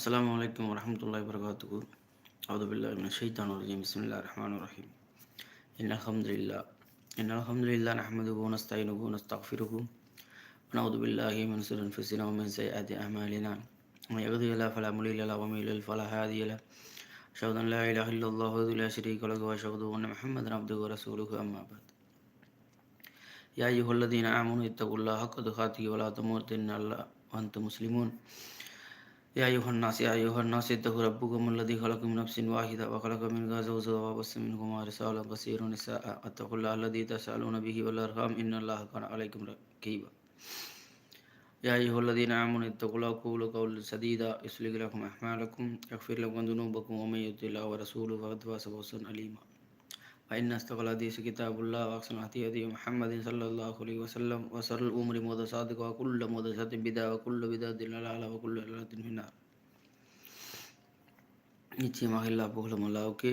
السلام عليكم ورحمة الله وبركاته أعوذ بالله من الشيطان الرجيم بسم الله الرحمن الرحيم إن الحمد لله إن الحمد لله نحمده ونستعينه ونستغفره ونعوذ بالله من شرور أنفسنا ومن سيئات أعمالنا من يهده الله فلا مضل له ومن يضلل فلا هادي له أشهد أن لا إله إلا الله وحده لا شريك له وأشهد أن محمدا عبده ورسوله أما بعد يا أيها الذين آمنوا اتقوا الله حق تقاته ولا تموتن إلا وأنتم مسلمون يا أيها الناس يا أيها الناس اتقوا ربكم الذي خلق من نفس واحدة وخلق منها زوجها وبث منهما رسالا كثيرا نساء اتقوا الله الذي تسألون به والأرحام إن الله كان عليكم رقيبا يا أيها الذين آمنوا اتقوا الله وقولوا قولا سديدا يصلح لكم أعمالكم يغفر لكم ذنوبكم ومن يطع الله ورسوله فقد فاز فوزا عليما فإن أصدق الحديث كتاب الله وأحسن الهدي هدي محمد صلى الله عليه وسلم وشر الأمور محدثاتها وكل محدثة بدعة وكل بدعة ضلالة وكل ضلالة في النار நிச்சயமாக எல்லா புகழும் அல்லாவுக்கு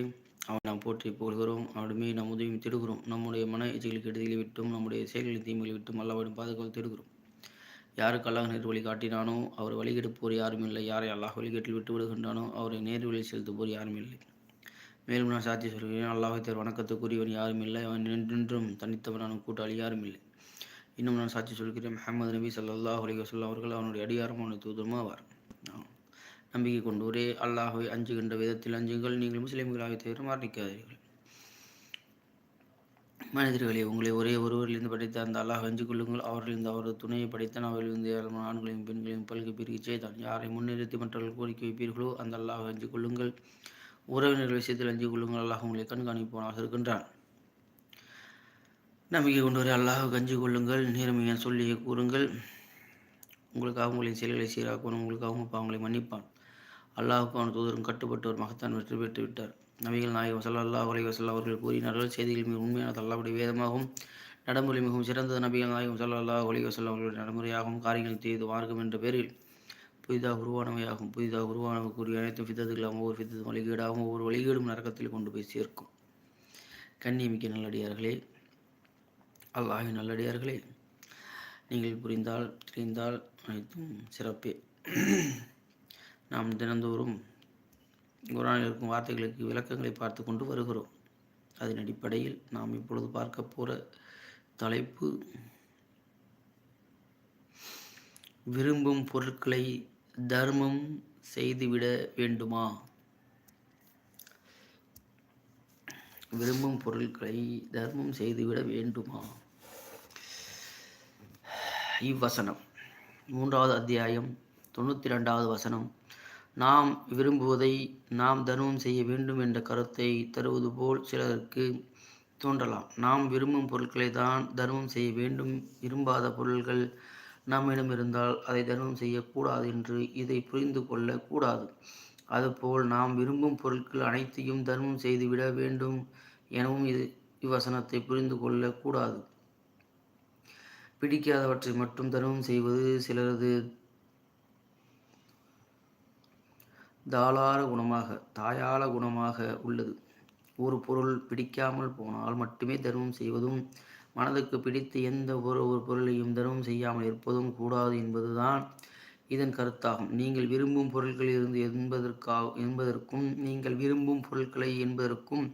அவன் நாம் போற்றி புகழ்கிறோம் அவனுமே நம் உதவியும் திடுகிறோம் நம்முடைய மன இச்சைகள் கெடுதலை விட்டும் நம்முடைய செயல்களின் தீமைகளை விட்டும் அல்லாவிடம் பாதுகாப்பு திடுகிறோம் யாருக்கு அல்லாஹ் நேர் வழி காட்டினானோ அவர் வழிகெடுப்போர் யாரும் இல்லை யாரை அல்லாஹ் வழிகேட்டில் விட்டு விடுகின்றானோ அவரை நேர் வழி செலுத்துவோர் யாரும் இல்லை மேலும் நான் சாட்சி சொல்கிறேன். அல்லாஹ் தேர் வணக்கத்துக்குரியவன் யாரும் இல்லை. அவன் நின்றும் தனித்தவனான கூட்டாளி யாரும் இல்லை. இன்னும் நான் சாட்சி சொல்கிறேன். முகமது நபி சல்லாஹ் அலி வசல்லாம் அவர்கள் அவனுடைய அடியாரம் அவனுடைய ஆவார். நம்பிக்கை கொண்டு ஒரே அல்லாஹை அஞ்சுகின்ற விதத்தில் அஞ்சுங்கள். நீங்கள் முஸ்லீம்களாக தவிர மரணிக்காதீர்கள் மனிதர்களே உங்களை ஒரே ஒருவரிலிருந்து படைத்த அந்த அல்லாஹ் அஞ்சு கொள்ளுங்கள். அவர்களிருந்து அவரது துணையை படைத்தான். அவர்களிருந்து ஆண்களையும் பெண்களையும் பல்கு பிரிக்கச் செய்தான் யாரை முன்னிறுத்தி மற்றவர்கள் கோரிக்கை வைப்பீர்களோ அந்த அல்லாஹ் அஞ்சு கொள்ளுங்கள். உறவினர்கள் விஷயத்தில் அஞ்சு கொள்ளுங்கள். அல்லாஹ் உங்களை கண்காணிப்பவனாக இருக்கின்றான். நம்பிக்கை கொண்டவரை அல்லாஹ் கஞ்சி கொள்ளுங்கள். நேர்மையை சொல்லி கூறுங்கள். உங்களுக்காக உங்களின் செயல்களை சீராக்குவன். உங்களுக்காக உங்கள் பாவங்களை மன்னிப்பான். அல்லாஹுக்கு அவன் தூதரும் கட்டுப்பட்டு ஒரு மகத்தான் வெற்றி பெற்று விட்டார். நபிகள் நாயகம் சல்லா அலி வசல்லா அவர்கள் கூறினார்கள் செய்திகள் மிக உண்மையான அல்லாவுடைய வேதமாகவும் நடைமுறை மிகவும் சிறந்த நபிகள் நாயகம் சல்லா அலி வசல்லா அவர்களுடைய நடைமுறையாகவும் காரியங்கள் செய்து மார்க்கம் என்ற பேரில் புதிதாக உருவானவையாகும். புதிதாக உருவானவை கூறிய அனைத்து ஃபித்தத்துகளாகவும் ஒவ்வொரு ஃபித்தத்தும் வழிகேடாகவும் ஒவ்வொரு வழிகேடும் நரக்கத்தில் கொண்டு போய் சேர்க்கும். கண்ணியமிக்க நல்லடியார்களே அல்லாஹி நல்லடியார்களே நீங்கள் புரிந்தால் தெரிந்தால் அனைத்தும் சிறப்பே. நாம் தினந்தோறும் குரானில் இருக்கும் வார்த்தைகளுக்கு விளக்கங்களை பார்த்து கொண்டு வருகிறோம். அதன் அடிப்படையில் நாம் இப்பொழுது பார்க்க போகிற தலைப்பு விரும்பும் பொருட்களை தர்மம் செய்துவிட வேண்டுமா? விரும்பும் பொருட்களை தர்மம் செய்துவிட வேண்டுமா? இவ்வசனம். மூன்றாவது அத்தியாயம் தொண்ணூற்றி ரெண்டாவது வசனம். நாம் விரும்புவதை நாம் தர்மம் செய்ய வேண்டும் என்ற கருத்தை தருவது போல் சிலருக்கு தோன்றலாம். நாம் விரும்பும் பொருட்களை தான் தர்மம் செய்ய வேண்டும். விரும்பாத பொருள்கள் நம்மிடம் இருந்தால் அதை தர்மம் செய்யக்கூடாது என்று இதை புரிந்து கொள்ளக்கூடாது. அதுபோல் நாம் விரும்பும் பொருட்கள் அனைத்தையும் தர்மம் செய்துவிட வேண்டும் எனவும் இது இவ்வசனத்தை புரிந்து கொள்ளக்கூடாது. பிடிக்காதவற்றை மட்டும் தர்மம் செய்வது சிலரது தாளார குணமாக தாயாள குணமாக உள்ளது. ஒரு பொருள் பிடிக்காமல் போனால் மட்டுமே தர்மம் செய்வதும் மனதுக்கு பிடித்த எந்த ஒரு ஒரு பொருளையும் தர்மம் செய்யாமல் இருப்பதும் கூடாது என்பதுதான் இதன் கருத்தாகும். நீங்கள் விரும்பும் பொருட்கள் இருந்து என்பதற்காக என்பதற்கும் நீங்கள் விரும்பும் பொருட்களை என்பதற்கும்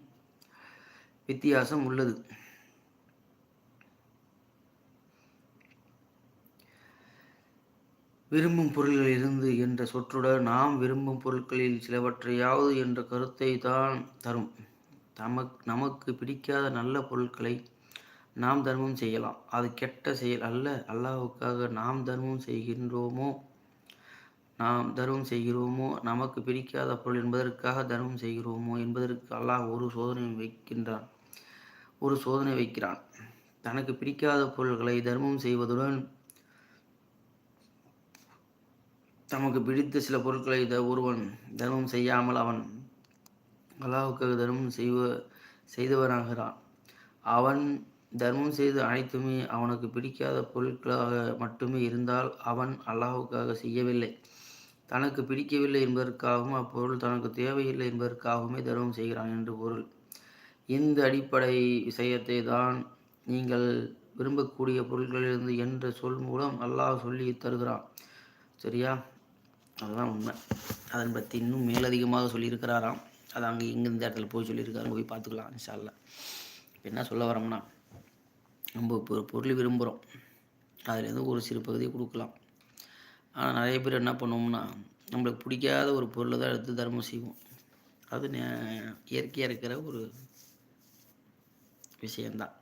வித்தியாசம் உள்ளது. விரும்பும் பொருள்களிலிருந்து என்ற சொற்றுடன் நாம் விரும்பும் பொருட்களில் சிலவற்றையாவது என்ற கருத்தை தான் தரும். தமக் நமக்கு பிடிக்காத நல்ல பொருட்களை நாம் தர்மம் செய்யலாம். அது கெட்ட செயல் அல்ல. அல்லாவுக்காக நாம் தர்மம் செய்கின்றோமோ? நாம் தர்மம் செய்கிறோமோ? நமக்கு பிடிக்காத பொருள் என்பதற்காக தர்மம் செய்கிறோமோ? என்பதற்கு அல்லாஹ் ஒரு சோதனை வைக்கின்றான். ஒரு சோதனை வைக்கிறான். தனக்கு பிடிக்காத பொருள்களை தர்மம் செய்வதுடன் தமக்கு பிடித்த சில பொருட்களை ஒருவன் தர்மம் செய்யாமல் அவன் அல்லாவுக்கு தர்மம் செய்வ செய்தவனாகிறான். அவன் தர்மம் செய்து அனைத்துமே அவனுக்கு பிடிக்காத பொருட்களாக மட்டுமே இருந்தால் அவன் அல்லாஹுக்காக செய்யவில்லை. தனக்கு பிடிக்கவில்லை என்பதற்காகவும் அப்பொருள் தனக்கு தேவையில்லை என்பதற்காகவுமே தர்மம் செய்கிறான் என்று பொருள். இந்த அடிப்படை விஷயத்தை தான் நீங்கள் விரும்பக்கூடிய பொருட்களிலிருந்து என்ற சொல் மூலம் அல்லாஹ் சொல்லி தருகிறான். சரியா? அதுதான் உண்மை. அதன் பற்றி இன்னும் மேலதிகமாக சொல்லியிருக்கிறாராம். அது அங்கே இங்கே இந்த இடத்துல போய் சொல்லியிருக்காரு போய் பார்த்துக்கலாம் இன்ஷால்ல இப்போ என்ன சொல்ல வரோம்னா நம்ம இப்போ ஒரு பொருள் விரும்புகிறோம் அதுலேருந்து ஒரு சிறு பகுதியை கொடுக்கலாம். ஆனால் நிறைய பேர் என்ன பண்ணுவோம்னா நம்மளுக்கு பிடிக்காத ஒரு பொருளை தான் எடுத்து தர்மம் செய்வோம். அது இயற்கையாக இருக்கிற ஒரு விஷயந்தான்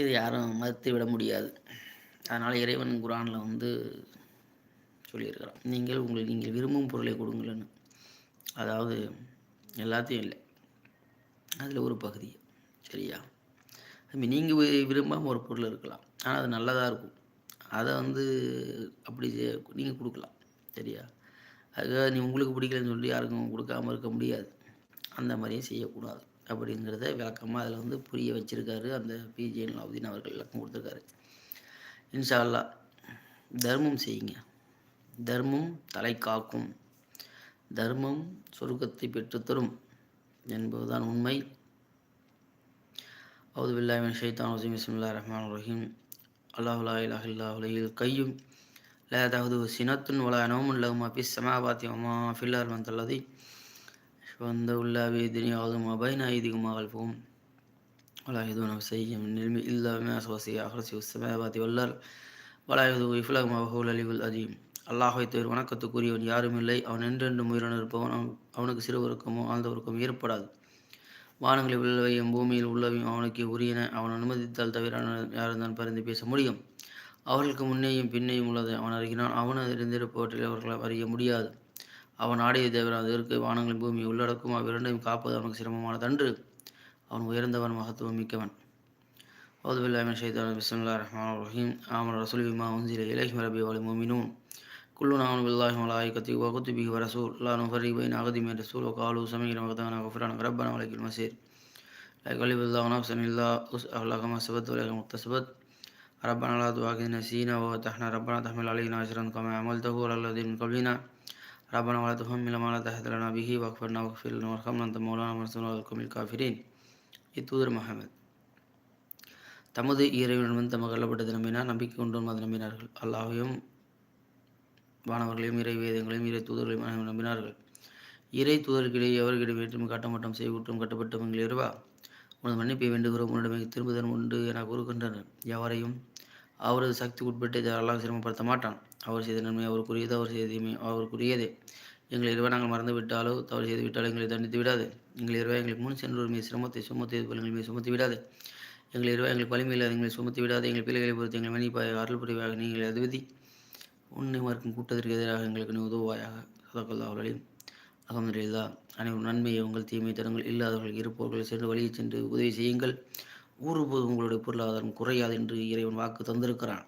இது யாரும் மறுத்து விட முடியாது. அதனால் இறைவன் குரானில் வந்து சொல்லியிருக்கிறான். நீங்கள் உங்களுக்கு நீங்கள் விரும்பும் பொருளை கொடுங்களேன்னு. அதாவது எல்லாத்தையும் இல்லை. அதில் ஒரு பகுதி. சரியா? நீங்கள் விரும்பாமல் ஒரு பொருள் இருக்கலாம். ஆனால் அது நல்லதாக இருக்கும். அதை வந்து அப்படி நீங்கள் கொடுக்கலாம். சரியா? அதுக்காக நீ உங்களுக்கு பிடிக்கலன்னு சொல்லி யாருக்கும் கொடுக்காம இருக்க முடியாது. அந்த மாதிரியும் செய்யக்கூடாது. அப்படிங்கிறத விளக்கமாக அதில் வந்து புரிய வச்சுருக்காரு அந்த பிஜேன் லாவுதீன் அவர்கள் விளக்கம் கொடுத்துருக்காரு. இன்ஷால்லா தர்மம் செய்யுங்க. தர்மம் தலை காக்கும். தர்மம் சொர்க்கத்தை பெற்றுத்தரும் என்பதுதான் உண்மை. அவுது பில்லாமின் ஷைத்தான் வசீம் பிஸ்மில்லா ரஹ்மான் ரஹீம் அல்லாஹுலா இலாஹ் இல்லாஹுலையில் கையும் لا تأخذه سنة ولا نوم له ما في السماوات وما في الأرض من الذي عنده إلا بإذنه يعظم ما بين أيديهم وما خلفهم ولا يهدون بشيء من العلم إلا بما وسع أخرجه السماوات والأرض ولا يهدو إفلاهما وهو العلي العظيم அல்லாஹை தவிர வணக்கத்துக்குரியவன் யாரும் இல்லை அவன் என்றென்று உயிரின இருப்பவன் அவனுக்கு சிறுவருக்கமோ ஆழ்ந்தவருக்கும் ஏற்படாது வானங்களில் உள்ளவையும் பூமியில் உள்ளவையும் அவனுக்கு உரியன. அவன் அனுமதித்தால் தவிர யாருந்தான் பரிந்து பேச முடியும். அவர்களுக்கு முன்னேயும் பின்னையும் உள்ளது அவன் அறிகிறான். அவன் அறிந்திருப்பவற்றில் அவர்களை அறிய முடியாது. அவன் ஆடைய தேவன் அதற்கு வானங்களின் பூமியை உள்ளடக்கும்? அவ்விரண்டையும் காப்பது அவனுக்கு சிரமமான தன்று. அவன் உயர்ந்தவன் மகத்துவம் மிக்கவன். ஓதுபில்லாமின் ஷைதான் பிஸ்மில்லா ரஹ்மான் ரஹீம். ஆமர் ரசூல் விமா உன்சில இலஹி ரபி வலி மோமினூன். كلنا آمن بالله وملائكته وكتبه ورسول لا نفرق بين أحد من الرسول وقالوا سمعنا وأطعنا غفرانك ربنا ولك المصير لا يكلف الله نفسا إلا وسعها لها ما سبت ولها ما اكتسبت ربنا لا تؤاخذنا نسينا وتحنا ربنا تحمل علينا أجرا كما عملته على الذين من قبلنا ربنا ولا تحمل ما لا طاقة لنا به واغفرنا واغفر لنا وارحمنا أنت مولانا وانصرنا على القوم الكافرين இத்தூதர் முகமது தமது இறைவனுடன் தமக்கு கல்லப்பட்டது நம்பினார் நம்பிக்கை கொண்டும் அது நம்பினார்கள் அல்லாஹையும் வானவர்களையும் இறை வேதங்களையும் இறை தூதர்களையும் நம்பினார்கள். இறை தூதர்களிடையே எவர்களிடம் வேற்றுமை காட்டமட்டம் செய்குற்றம் கட்டப்பட்டவங்கள் இருவா உனது மன்னிப்பை வேண்டுகிறோம் உன்னிடமே திரும்புதன் உண்டு என கூறுகின்றனர். எவரையும் அவரது சக்தி உட்பட்டு அல்லாஹ் சிரமப்படுத்த மாட்டான். அவர் செய்த நன்மை அவருக்குரியது அவர் செய்த அவருக்குரியதே. எங்களை இருவா நாங்கள் மறந்து விட்டாலோ தவறு செய்து விட்டாலோ எங்களை தண்டித்து விடாது. எங்கள் இரவா எங்களுக்கு முன் சென்றோர் மீது சிரமத்தை சுமத்தி எங்கள் மீது சுமத்தி விடாது. எங்கள் இரவா எங்களுக்கு வலிமை எங்களை சுமத்தி விடாது. எங்கள் பிள்ளைகளை பொறுத்து எங்களை மன்னிப்பாய் அருள் புரிவாக நீங்கள் அதிபதி உன்னை மறுக்கும் கூட்டத்திற்கு எதிராக எங்களுக்கு நீ உதவுவாயாக. சதகல்லா அவர்களையும் அகமதுல்லா அனைவரும் நன்மையை உங்கள் தீமை தருங்கள். இல்லாதவர்கள் இருப்பவர்கள் சென்று வழியை சென்று உதவி செய்யுங்கள். ஊறுபோது உங்களுடைய பொருளாதாரம் குறையாது என்று இறைவன் வாக்கு தந்திருக்கிறான்.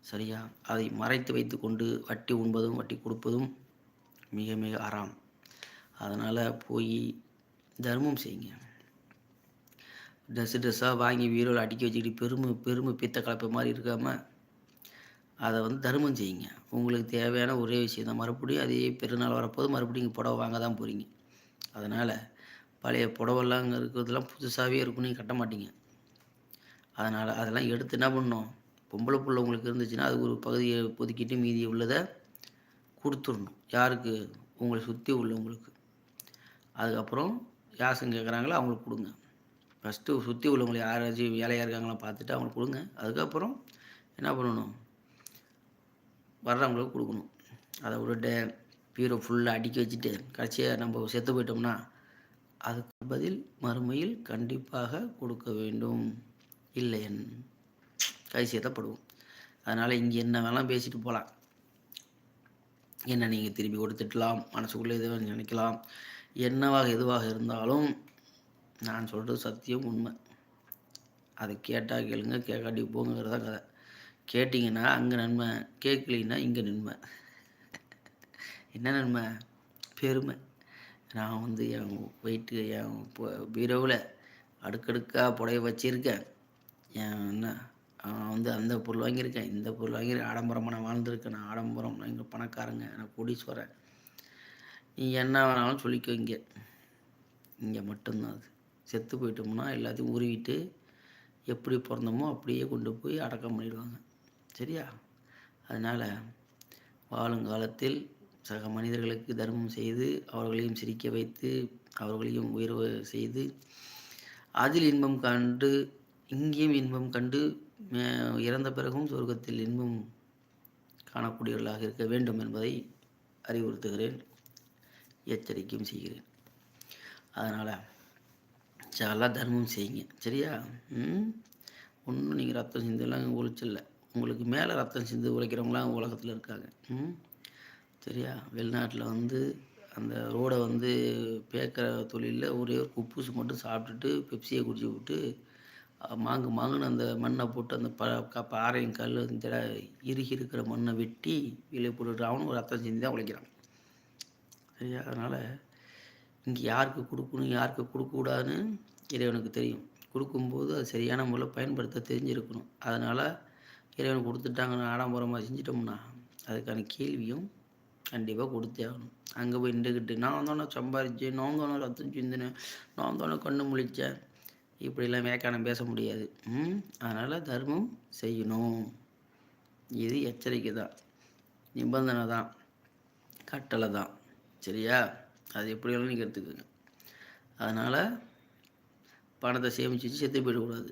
சரியா? அதை மறைத்து வைத்து கொண்டு வட்டி உண்பதும் வட்டி கொடுப்பதும் மிக மிக அறாம். அதனால் போய் தர்மம் செய்யுங்க. ட்ரெஸ்ஸு ட்ரெஸ்ஸாக வாங்கி வீரோவில் அடிக்க வச்சுக்கிட்டு பெருமை பெருமை பித்த கலப்பை மாதிரி இருக்காமல் அதை வந்து தர்மம் செய்யுங்க. உங்களுக்கு தேவையான ஒரே விஷயம் தான். மறுபடியும் அதே பெருநாள் வரப்போது மறுபடியும் இங்கே புடவை வாங்க தான் போகிறீங்க அதனால் பழைய புடவெல்லாம் அங்கே இருக்கிறதுலாம் புதுசாகவே இருக்கும் நீங்கள் கட்ட மாட்டீங்க. அதனால் அதெல்லாம் எடுத்து என்ன பண்ணணும்? பொம்பளை புள்ள உங்களுக்கு இருந்துச்சுன்னா அது ஒரு பகுதியை ஒதுக்கிட்டு மீதி உள்ளதை கொடுத்துடணும். யாருக்கு? உங்களை சுற்றி உள்ளவங்களுக்கு. அதுக்கப்புறம் யாசம் கேட்குறாங்களோ அவங்களுக்கு கொடுங்க. ஃபஸ்ட்டு சுற்றி உள்ளவங்களை யாராச்சும் வேலையாக இருக்காங்களாம் பார்த்துட்டு அவங்களுக்கு கொடுங்க. அதுக்கப்புறம் என்ன பண்ணணும்? வர்றவங்களுக்கு கொடுக்கணும். அதை விட்டுட்டு பீரோ ஃபுல்லாக அடுக்கி வச்சுட்டு கடைசியாக நம்ம செத்து போயிட்டோம்னா அதுக்கு பதில் மறுமையில் கண்டிப்பாக கொடுக்க வேண்டும். இல்லை என் சேதப்படுவோம். அதனால் இங்கே என்ன வேணாலும் பேசிட்டு போகலாம் என்ன நீங்கள் திருப்பி கொடுத்துட்டலாம் மனசுக்குள்ளே எதுவும் நினைக்கலாம். என்னவாக எதுவாக இருந்தாலும் நான் சொல்கிறது சத்தியம் உண்மை. அதை கேட்டால் கேளுங்க கேட்காட்டி போங்கிறதா கதை. கேட்டிங்கன்னா அங்கே நன்மை கேட்கலின்னா இங்கே நன்மை. என்ன நன்மை? பெருமை. நான் வந்து என் வெயிட்டு என் பீரோவில் அடுக்கடுக்காக புடைய வச்சுருக்கேன். என் என்ன? வந்து அந்த பொருள் வாங்கியிருக்கேன். இந்த பொருள் வாங்கியிருக்கேன் ஆடம்பரமாக நான் வாழ்ந்துருக்கேன். நான் ஆடம்பரம் நான் இங்கே பணக்காரங்க நான் கோடீஸ்வரன். நீ என்ன வேணாலும் சொல்லிக்கோ இங்கே. இங்கே மட்டும்தான் அது. செத்து போயிட்டோம்னா எல்லாத்தையும் உருவிட்டு எப்படி பிறந்தோமோ அப்படியே கொண்டு போய் அடக்கம் பண்ணிடுவாங்க. சரியா? அதனால் வாழுங்காலத்தில் சக மனிதர்களுக்கு தர்மம் செய்து அவர்களையும் சிரிக்க வைத்து அவர்களையும் உயர்வு செய்து அதில் இன்பம் கண்டு இங்கேயும் இன்பம் கண்டு இறந்த பிறகும் சொர்க்கத்தில் இன்பம் காணக்கூடியவர்களாக இருக்க வேண்டும் என்பதை அறிவுறுத்துகிறேன் எச்சரிக்கையும் செய்கிறேன். அதனால் சாலா தர்மம் செய்யுங்க. சரியா? ம்? ஒன்றும் நீங்கள் ரத்தம் சிந்தெல்லாம் ஒழிச்சில்லை உங்களுக்கு மேலே ரத்தம் சிந்து உழைக்கிறவங்களாம் உலகத்தில் இருக்காங்க. சரியா? வெளிநாட்டில் வந்து அந்த ரோடை வந்து பேக்கிற தொழிலில் ஒரே ஒரு குப்பூசு மட்டும் சாப்பிட்டுட்டு பெப்சியை குடிச்சு விட்டு மாங்கு மாங்குன்னு அந்த மண்ணை போட்டு அந்த ப பாறையும் கல் இந்த இறுகி இருக்கிற மண்ணை வெட்டி வெளியே போட்டுட்டு அவனும் ரத்தம் சிந்தி தான் உழைக்கிறான். சரியா? அதனால் இங்கே யாருக்கு கொடுக்கணும் யாருக்கு கொடுக்கக்கூடாதுன்னு இறைவனுக்கு தெரியும். கொடுக்கும்போது அது சரியான முறையில் பயன்படுத்த தெரிஞ்சிருக்கணும். அதனால் இறைவன் கொடுத்துட்டாங்கன்னு ஆடம்பரமாக செஞ்சிட்டோம்னா அதுக்கான கேள்வியும் கண்டிப்பாக கொடுத்தே ஆகணும். அங்கே போய் நின்றுக்கிட்டு நான் தானே சம்பாரித்தேன் நான் தானே ரத்தம் சிந்தினேன் நான் தானே கண்ணு முழித்தேன் இப்படிலாம் வேக்கானம் பேச முடியாது. அதனால் தர்மம் செய்யணும். இது எச்சரிக்கை தான். நிபந்தனை தான். கட்டளை தான். சரியா? அது எப்படி வேணும் நீங்கள் எடுத்துக்கோங்க. அதனால் பணத்தை சேமித்து வச்சு செத்து போயிடக்கூடாது.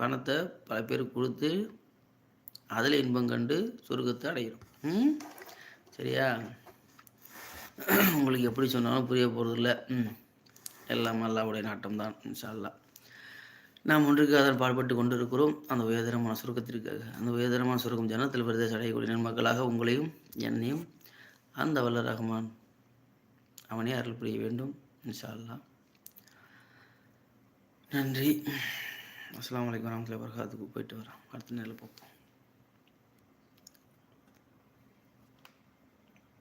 பணத்தை பல பேருக்கு கொடுத்து அதில் இன்பம் கண்டு சொர்க்கத்தை அடையிறோம் சரியா? உங்களுக்கு எப்படி சொன்னாலும் புரிய போகிறதில்ல ம். எல்லாம் அல்லாவுடைய நாட்டம் தான் இன்ஷால்லா நாம் ஒன்றுக்கு அதன் பாடுபட்டு கொண்டு இருக்கிறோம் அந்த உயர்தரமான சுருக்கத்திற்காக. அந்த உயர்தரமான சுருக்கம் ஜனத்தில் பிரதேச அடையக்கூடிய மக்களாக உங்களையும் என்னையும் அந்த வல்ல ரஹ்மான் அவனே அருள் புரிய வேண்டும் இன்ஷா அல்லா நன்றி. அஸ்லாம் வலைக்கம் வரமத்துல வரகாத்துக்கு போயிட்டு வரோம் அடுத்த நேரில் பார்ப்போம்.